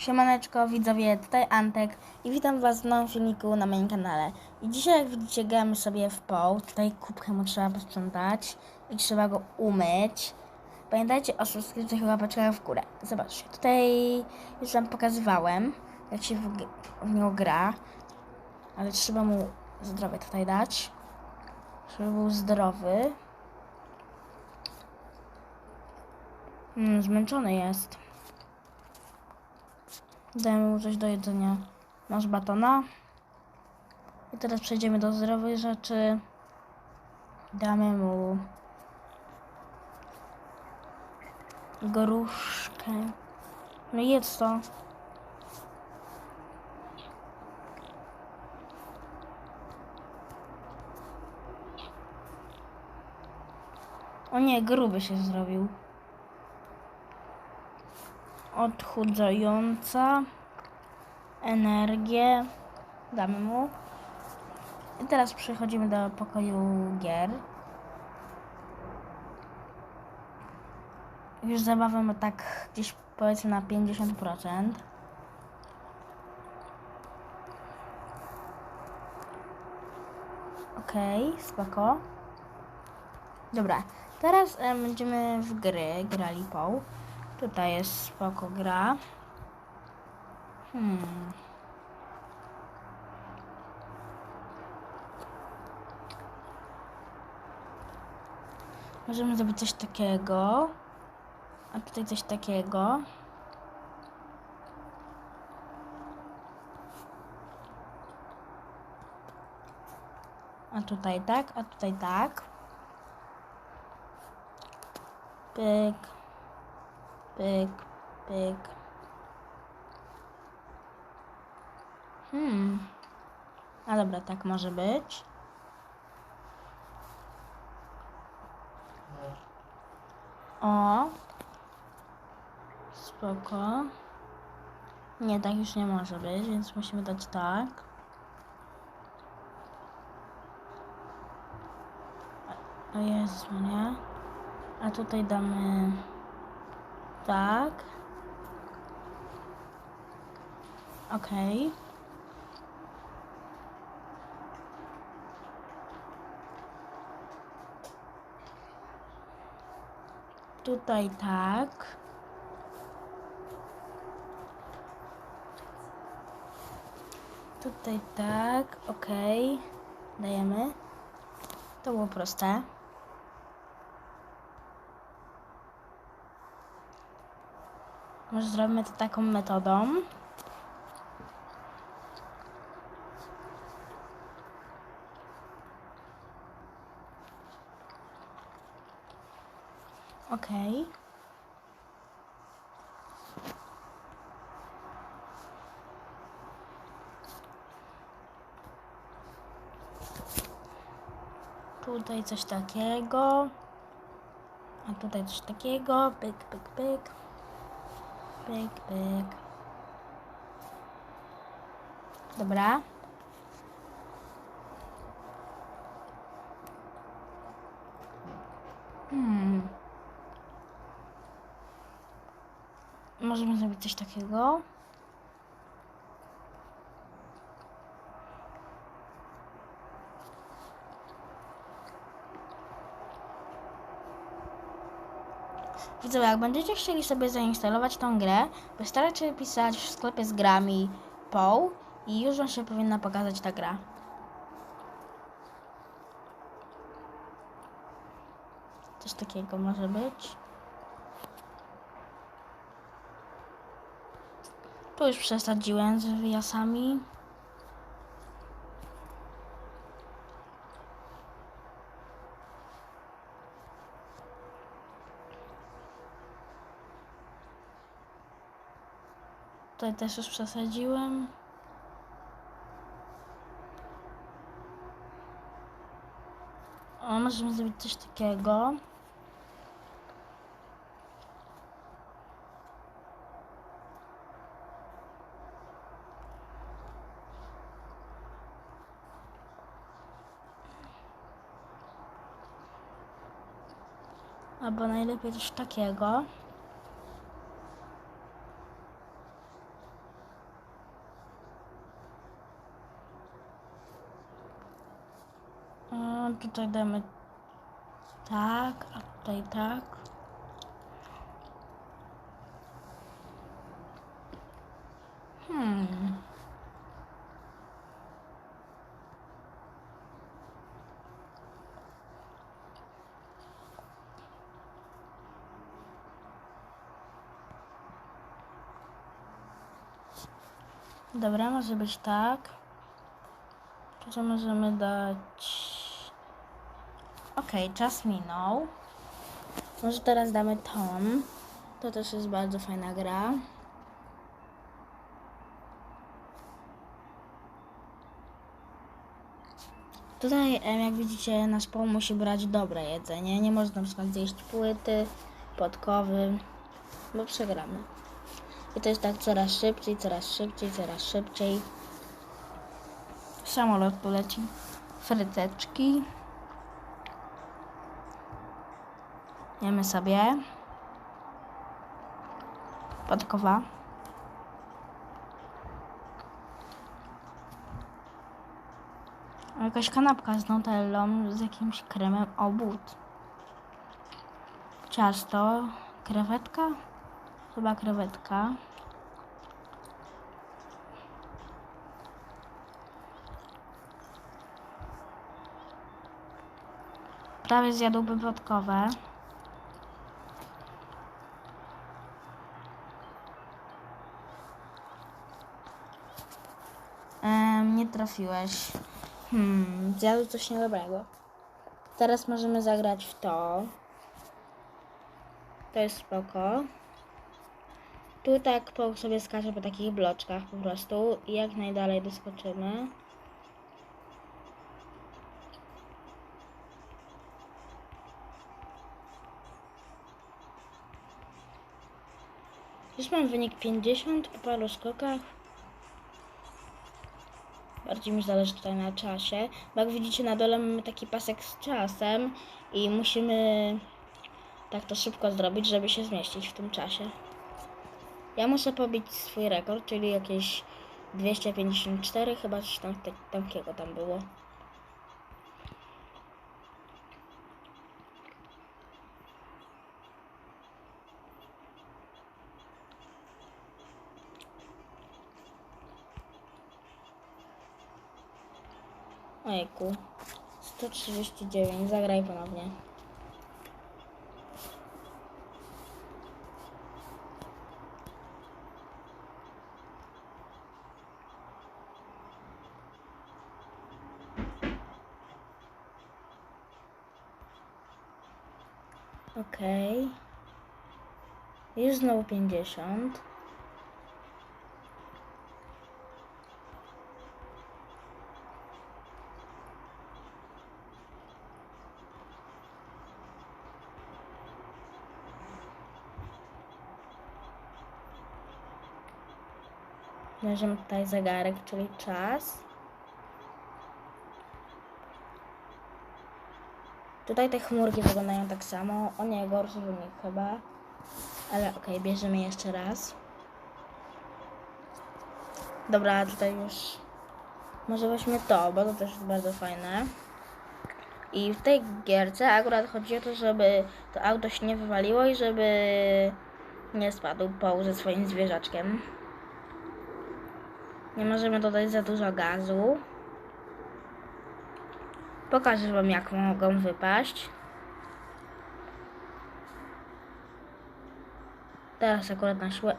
Siemaneczko widzowie, tutaj Antek i witam was w nowym filmiku na moim kanale. I dzisiaj jak widzicie gramy sobie w poł, tutaj kubkę mu trzeba posprzątać i trzeba go umyć. Pamiętajcie o subskrypcjach i łapeczkach w górę. Zobaczcie, tutaj już wam pokazywałem jak się w, w nią gra, ale trzeba mu zdrowie tutaj dać, żeby był zdrowy. Hmm, zmęczony jest. Dajmy mu coś do jedzenia. Masz batona. I teraz przejdziemy do zdrowych rzeczy. Damy mu goruszkę. No jedz to. O nie, gruby się zrobił. Odchudzająca energię. Damy mu. I teraz przechodzimy do pokoju gier. Już zabawę ma tak gdzieś powiedzmy na 50%. Okej, spoko. Dobra, teraz em, będziemy w gry grali poł. Tutaj jest spoko gra. Hmm. Możemy zrobić coś takiego. A tutaj coś takiego. A tutaj tak, a tutaj tak. Pyk. Pyk, pyk. Hmm. A dobra, tak może być. O. Spoko. Nie, tak już nie może być, więc musimy dać tak. O Jezu, nie? A tutaj damy tak. Okej. Tutaj tak. Tutaj tak, okej. Dajemy. To było proste. Może zrobimy to taką metodą. Okej. Tutaj coś takiego. A tutaj coś takiego. Pyk, pyk, pyk. Pyk, pyk. Dobra. Hmm. Możemy zrobić coś takiego. Widzowie, jak będziecie chcieli sobie zainstalować tą grę, wystarczy pisać w sklepie z grami POł i już wam się powinna pokazać ta gra. Coś takiego może być. Tu już przesadziłem z wyjasami. Tutaj też już przesadziłem. O, możemy zrobić coś takiego. Albo najlepiej coś takiego. No tutaj damy tak, a tutaj tak. Hmm. Dobra, może być tak. Tutaj możemy dać... Okej, czas minął. Może teraz damy ton. To też jest bardzo fajna gra. Tutaj, jak widzicie, nasz pol musi brać dobre jedzenie. Nie można na przykład zjeść płyty, podkowy, bo przegramy. I to jest tak coraz szybciej, coraz szybciej, coraz szybciej. Samolot tu leci. Fryteczki. Jemy sobie. Podkowa. Jakaś kanapka z nutellą, z jakimś kremem obód. Ciasto, krewetka? Chyba krewetka. Prawie zjadłby podkowę. Em, nie trafiłeś. Hmm, zjadł coś niedobrego. Teraz możemy zagrać w to. To jest spoko. Tu tak po sobie skacze po takich bloczkach po prostu i jak najdalej doskoczymy. Już mam wynik 50 po paru skokach. Bardziej mi zależy tutaj na czasie. Bo jak widzicie na dole mamy taki pasek z czasem i musimy tak to szybko zrobić, żeby się zmieścić w tym czasie. Ja muszę pobić swój rekord, czyli jakieś 254, chyba coś tam takiego tam było. Ojku. 139, zagraj ponownie. Okej. Już znowu 50. Leżymy tutaj zegarek, czyli czas. Tutaj te chmurki wyglądają tak samo. O nie, gorszy wynik chyba. Ale okej, bierzemy jeszcze raz. Dobra, tutaj już może weźmy to, bo to też jest bardzo fajne. I w tej gierce akurat chodzi o to, żeby to auto się nie wywaliło i żeby nie spadł poł ze swoim zwierzaczkiem. Nie możemy dodać za dużo gazu. Pokażę Wam, jak mogą wypaść. Teraz akurat na siłę.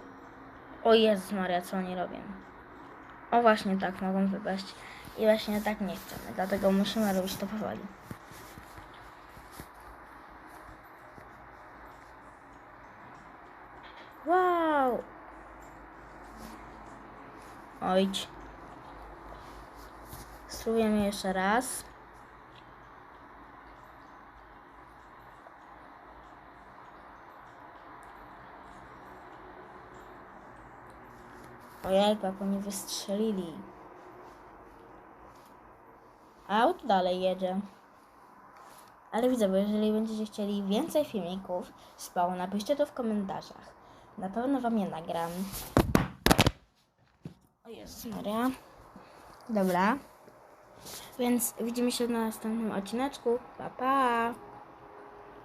O Jezus Maria, co oni robią? O właśnie tak mogą wypaść. I właśnie tak nie chcemy, dlatego musimy robić to powoli. Ojdź. Spróbujemy jeszcze raz. Ojejku, jak oni wystrzelili. Aut dalej jedzie. Ale widzę, bo jeżeli będziecie chcieli więcej filmików z napiszcie to w komentarzach. Na pewno wam je nagram. Jezus Maria. Dobra. Więc widzimy się na następnym odcineczku. Pa, pa!